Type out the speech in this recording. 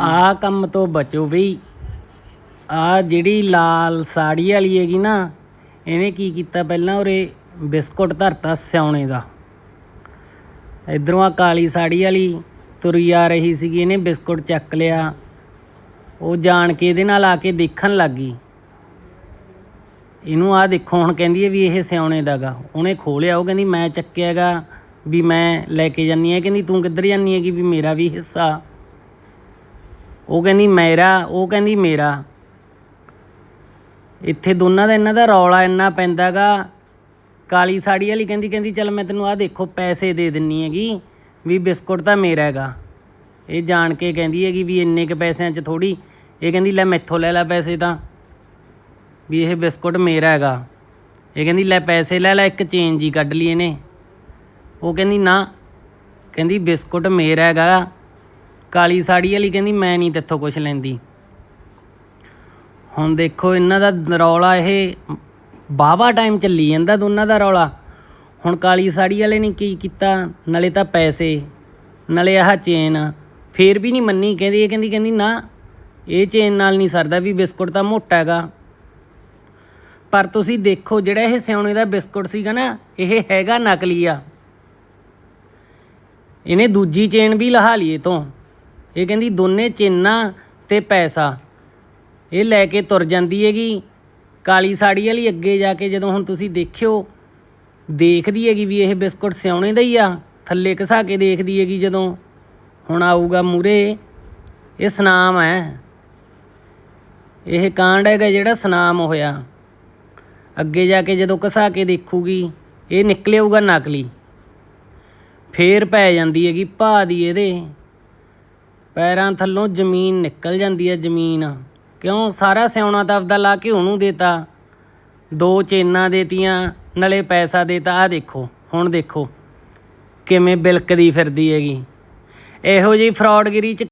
ਆ ਕੰਮ ਤੋਂ ਬਚੋ ਬਈ। ਆ ਜਿਹੜੀ ਲਾਲ ਸਾੜੀ ਵਾਲੀ ਹੈਗੀ ਨਾ, ਇਹਨੇ ਕੀ ਕੀਤਾ ਪਹਿਲਾਂ ਉਰੇ ਬਿਸਕੁਟ ਧਰਤਾ ਸਿਉਣੇ ਦਾ। ਇਧਰੋਂ ਆ ਕਾਲੀ ਸਾੜੀ ਵਾਲੀ ਤੁਰੀ ਆ ਰਹੀ ਸੀਗੀ, ਇਹਨੇ ਬਿਸਕੁਟ ਚੱਕ ਲਿਆ। ਉਹ ਜਾਣ ਕੇ ਇਹਦੇ ਨਾਲ ਆ ਕੇ ਦੇਖਣ ਲੱਗੀ। ਇਹਨੂੰ ਆ ਦੇਖੋ, ਹੁਣ ਕਹਿੰਦੀ ਹੈ ਵੀ ਇਹ ਸਿਉਣੇ ਦਾਗਾ। ਉਹਨੇ ਖੋਲਿਆ, ਉਹ ਕਹਿੰਦੀ ਮੈਂ ਚੱਕਿਆਗਾ ਵੀ ਮੈਂ ਲੈ ਕੇ ਜਾਨੀ ਹੈ। ਕਹਿੰਦੀ ਤੂੰ ਕਿੱਧਰ ਜਾਨੀ ਹੈਗੀ ਵੀ ਮੇਰਾ ਵੀ ਹਿੱਸਾ। ਉਹ ਕਹਿੰਦੀ ਮੇਰਾ, ਉਹ ਕਹਿੰਦੀ ਮੇਰਾ। ਇੱਥੇ ਦੋਨਾਂ ਦਾ ਇਹਨਾਂ ਦਾ ਰੌਲਾ ਇੰਨਾ ਪੈਂਦਾਗਾ। ਕਾਲੀ ਸਾੜੀ ਵਾਲੀ ਕਹਿੰਦੀ ਕਹਿੰਦੀ, ਚੱਲ ਮੈਂ ਤੈਨੂੰ ਆ ਦੇਖੋ, ਪੈਸੇ ਦੇ ਦਿੰਨੀ ਹੈਗੀ, ਵੀ ਬਿਸਕੁਟ ਤਾਂ ਮੇਰਾ ਹੈਗਾ। ਇਹ ਜਾਣ ਕੇ ਕਹਿੰਦੀ ਹੈਗੀ ਵੀ ਇੰਨੇ ਕ ਪੈਸਿਆਂ 'ਚ ਥੋੜੀ ਇਹ ਕਹਿੰਦੀ, ਲੈ ਮੈਥੋਂ ਲੈ ਲੈ ਪੈਸੇ ਤਾਂ, ਵੀ ਇਹ ਬਿਸਕੁਟ ਮੇਰਾ ਹੈਗਾ। ਇਹ ਕਹਿੰਦੀ, ਲੈ ਪੈਸੇ ਲੈ ਲੈ, ਇੱਕ ਚੇਂਜ ਹੀ ਕੱਢ ਲਈ ਇਹਨੇ। ਉਹ ਕਹਿੰਦੀ, ਨਾ, ਕਹਿੰਦੀ ਬਿਸਕੁਟ ਮੇਰਾ ਹੈਗਾ। ਕਾਲੀ ਸਾੜੀ ਵਾਲੀ ਕਹਿੰਦੀ, ਮੈਂ ਨਹੀਂ ਤੇਥੋਂ ਕੁਝ ਲੈਂਦੀ। ਹੁਣ ਦੇਖੋ, ਇਹਨਾਂ ਦਾ ਰੌਲਾ ਇਹ ਬਾਵਾ ਟਾਈਮ ਚੱਲੀ ਜਾਂਦਾ ਦੋਨਾਂ ਦਾ ਰੌਲਾ। ਹੁਣ ਕਾਲੀ ਸਾੜੀ ਵਾਲੇ ਨੇ ਕੀ ਕੀਤਾ? ਨਾਲੇ ਤਾਂ ਪੈਸੇ, ਨਾਲੇ ਆਹ ਚੇਨ। ਫੇਰ ਵੀ ਨਹੀਂ ਮੰਨੀ, ਕਹਿੰਦੀ, ਇਹ ਕਹਿੰਦੀ ਕਹਿੰਦੀ, ਨਾ, ਇਹ ਚੇਨ ਨਾਲ ਨਹੀਂ ਸਰਦਾ ਵੀ ਬਿਸਕੁਟ ਤਾਂ ਮੋਟਾ ਹੈਗਾ। ਪਰ ਤੁਸੀਂ ਦੇਖੋ, ਜਿਹੜਾ ਇਹ ਸਿਉਣੇ ਦਾ ਬਿਸਕੁਟ ਸੀਗਾ ਨਾ, ਇਹ ਹੈਗਾ ਨਕਲੀ ਆ। ਇਹਨੇ ਦੂਜੀ ਚੇਨ ਵੀ ਲਹਾ ਲਈ ਇਹ ਤੋਂ ਇਹ ਕਹਿੰਦੀ ਦੋਨੇ ਚੇਨਾਂ ਤੇ ਪੈਸਾ। ਇਹ ਲੈ ਕੇ ਤੁਰ ਜਾਂਦੀ ਹੈਗੀ। ਕਾਲੀ ਸਾੜੀ ਵਾਲੀ ਅੱਗੇ ਜਾ ਕੇ ਜਦੋਂ ਹੁਣ ਤੁਸੀਂ ਦੇਖਿਓ, ਦੇਖਦੀ ਹੈਗੀ ਵੀ ਇਹ ਬਿਸਕੁਟ ਸਿਉਣੇ ਦਾ ਹੀ ਆ। ਥੱਲੇ ਘਸਾ ਕੇ ਦੇਖਦੀ ਹੈਗੀ ਜਦੋਂ। ਹੁਣ ਆਊਗਾ ਮੂਰੇ ਇਹ ਸਨਾਮ ਹੈ। ਇਹ ਕਾਂਡ ਹੈਗਾ ਜਿਹੜਾ ਸਨਾਮ ਹੋਇਆ। ਅੱਗੇ ਜਾ ਕੇ ਜਦੋਂ ਘਸਾ ਕੇ ਦੇਖੂਗੀ, ਇਹ ਨਿਕਲਿਆਊਗਾ ਨਕਲੀ। ਫੇਰ ਪੈ ਜਾਂਦੀ ਹੈਗੀ ਭਾ ਦੀ ਇਹਦੇ। ਪੈਰਾਂ ਥੱਲੋਂ ਜ਼ਮੀਨ ਨਿਕਲ ਜਾਂਦੀ ਹੈ ਜ਼ਮੀਨ। ਕਿਉਂ? ਸਾਰਾ ਸਿਉਣਾ ਤਾਂ ਆਪਦਾ ਲਾ ਕੇ ਉਹਨੂੰ ਦੇਤਾ। ਦੋ ਚੇਨਾਂ ਦੇਤੀਆਂ, ਨਾਲੇ ਪੈਸਾ ਦੇਤਾ। ਆ ਦੇਖੋ, ਹੁਣ ਦੇਖੋ, ਕਿਵੇਂ ਬਿਲਕਦੀ ਫਿਰਦੀ ਹੈਗੀ। ਇਹੋ ਜਿਹੀ ਫਰਾਡਗਿਰੀ ਚ